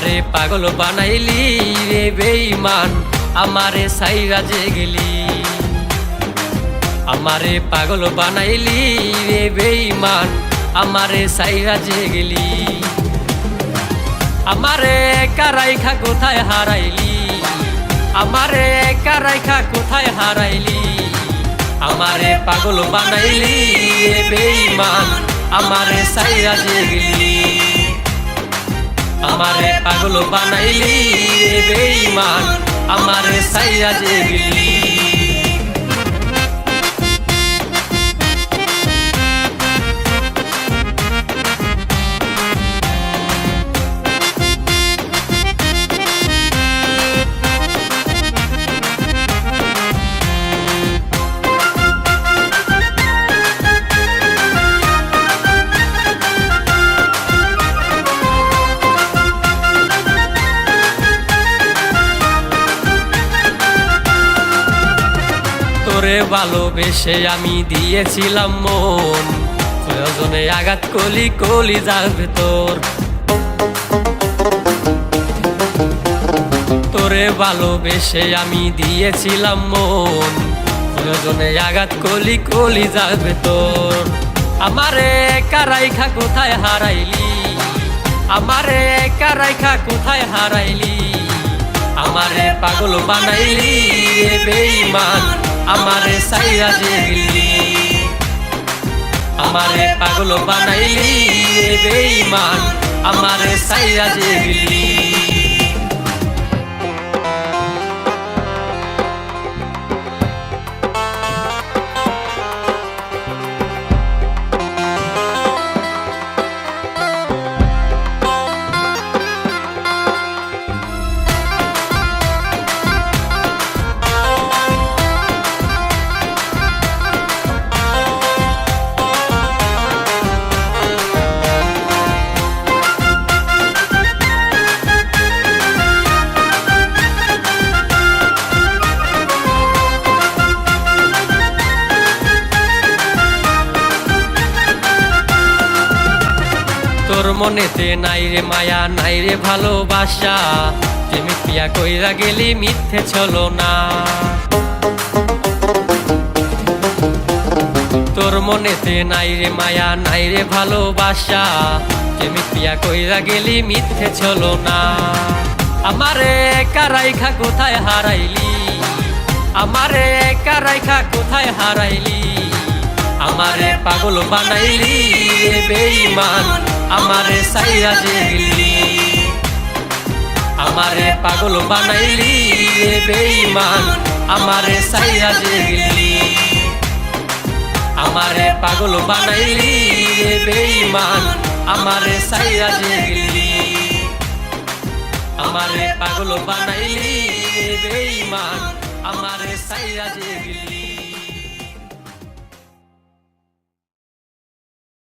আমারে পাগল বানাইলি রে বেঈমান, আমারে সাইরা যে গেলি। আমারে পাগল বানাইলি রে বেঈমান, আমারে সাইরা যে গেলি। আমারে কারাইখা কোথায় হারাইলি? আমারে কারাইখা কোথায় হারাইলি? আমারে পাগল বানাইলি রে বেঈমান, আমারে সাইরা যে গেলি। আমারে পাগল বানাইলি বেঈমান আমারে সাইয়া যে তোরে ভালোবেসে আমি দিয়েছিলাম মন। প্রয়োজনে আঘাত কলি কলি যাবে তোর তোরে ভালোবেসে আমি দিয়েছিলাম মন। প্রয়োজনে আঘাত কলি কলি যাবে তোর আমারে কারাইখা কোথায় হারাইলি? আমারে কারাইখা কোথায় হারাইলি? আমারে পাগল বানাইলি রে বেঈমান। আমারে সাইয়া গেলি। আমারে পাগল বানাইলি বেঈমান। আমারে সাইয়া গেলি। তোর মনেতে নাই রে মায়া, নাই রে ভালোবাসা। তুমি পিয়া কইরা গেলি মিথ্যে চলো না। তোর মনেতে নাই রে মায়া, নাই রে ভালোবাসা। তুমি পিয়া কইরা গেলি মিথ্যে চলো না। আমারে কারাইখা কোথায় হারাইলি? আমারে কারাইখা কোথায় হারাইলি? আমারে পাগল বানাইলি বেঈমান। আমারে সাইরা যে গেলি আমারে পাগল বানাইলি রে বেঈমান। আমারে সাইরা যে গেলি আমারে পাগল বানাইলি রে বেঈমান। আমারে সাইরা যে গেলি আমারে পাগল বানাইলি রে বেঈমান। আমারে সাইরা যে গেলি